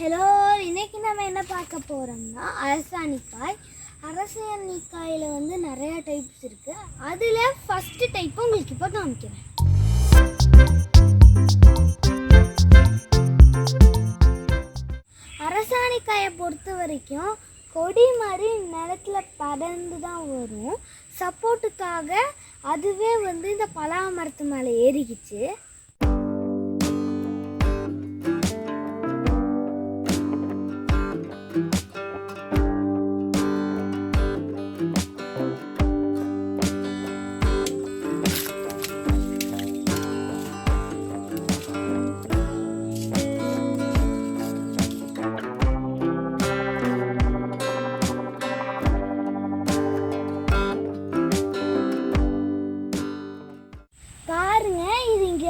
Hello இன்னைக்கு நம்ம என்ன பார்க்க போகிறோம்னா அரசாணிக்காய். அரசாணிக்காயில் வந்து நிறைய டைப்ஸ் இருக்குது அதில் ஃபஸ்ட்டு டைப் உங்களுக்கு இப்போ காமிக்கிறேன். அரசாணிக்காயை பொறுத்த வரைக்கும் கொடி மாதிரி நிலத்துல படர்ந்து தான் வரும். சப்போர்ட்டுக்காக அதுவே வந்து இந்த பலா மரத்து மேலே ஏறிக்கிச்சு.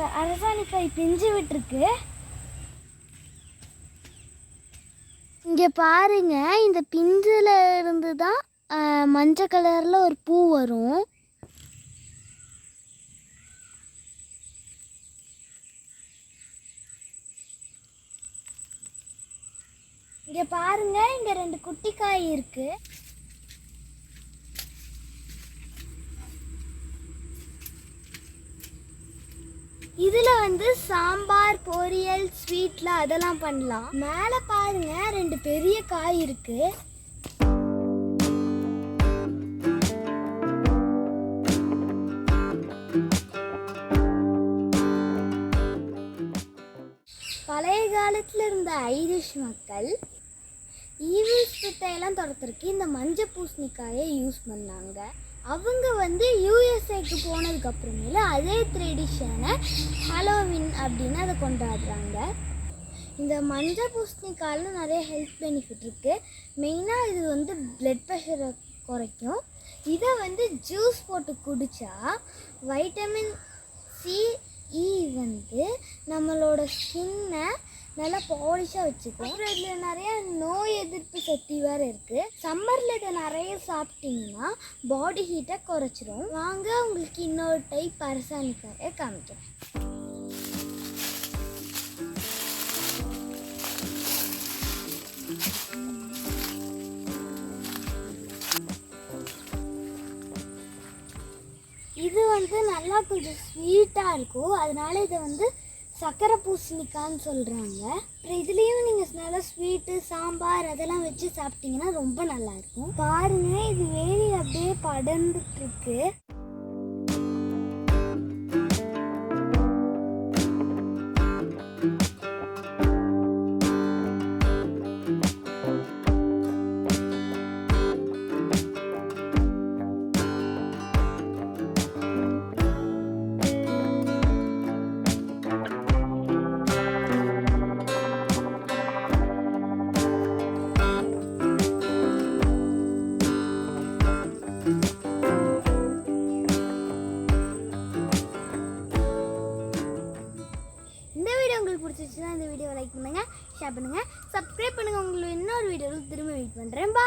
இது அரசாணிக்காய் பிஞ்சு விட்டுருக்கு. இங்கே பாருங்க இந்த பிஞ்சில் இருந்து தான் மஞ்சள் கலரில் ஒரு பூ வரும். இங்கே பாருங்க இங்கே ரெண்டு குட்டி காய் இருக்குது இதுல வந்து சாம்பார் பொரியல் ஸ்வீட்ல அதெல்லாம் பண்ணலாம். மேல பாருங்க ரெண்டு பெரிய காய் இருக்கு. பழைய காலத்துல இருந்த ஐரிஷ் மக்கள் ஈவில் ஸ்பிட்டையெல்லாம் துரத்துறதுக்கு இந்த மஞ்சள் பூசணிக்காயை யூஸ் பண்ணாங்க. அவங்க வந்து யூஎஸ்ஏக்கு போனதுக்கு அப்புறமேல அதே ட்ரெடிஷனை ஹாலோவின் அப்படின்னு அதை கொண்டாடுறாங்க. இந்த மஞ்சள் பூசணிக்காயில் நிறைய ஹெல்த் பெனிஃபிட் இருக்குது மெயினாக இது வந்து பிளட் ப்ரெஷரை குறைக்கும். இதை வந்து ஜூஸ் போட்டு குடித்தா வைட்டமின் சி இ வந்து நம்மளோட ஸ்கின்னை நல்லா பாலிஷாக வச்சுக்கும். அப்புறம் இதில் நிறைய நோய் எதிர்ப்பு சக்தி வேறு இருக்குது சம்மரில் இதை நிறைய சாப்பிட்டீங்கன்னா பாடி ஹீட்டை குறைச்சிரும். வாங்க உங்களுக்கு இன்னொரு டைப் அரசாணிக்காயை காமிக்கிறேன். இது வந்து நல்லா கொஞ்சம் ஸ்வீட்டாக இருக்கும். அதனால இதை வந்து சக்கரை பூசணிக்கான்னு சொல்கிறாங்க அப்புறம் இதுலேயும் நல்லா ஸ்வீட்டு சாம்பார் அதெல்லாம் வச்சு சாப்பிட்டீங்கன்னா ரொம்ப நல்லா இருக்கும். பாருங்க இது வேலி அப்படியே படர்ந்துட்டு வீடியோ உங்களுக்கு பிடிச்சிச்சுன்னா இந்த வீடியோ லைக் பண்ணுங்கள் ஷேர் பண்ணுங்கள் சப்ஸ்கிரைப் பண்ணுங்கள் உங்களுக்கு இன்னொரு வீடியோவில் திரும்ப வெயிட் பண்ணுறேன் பா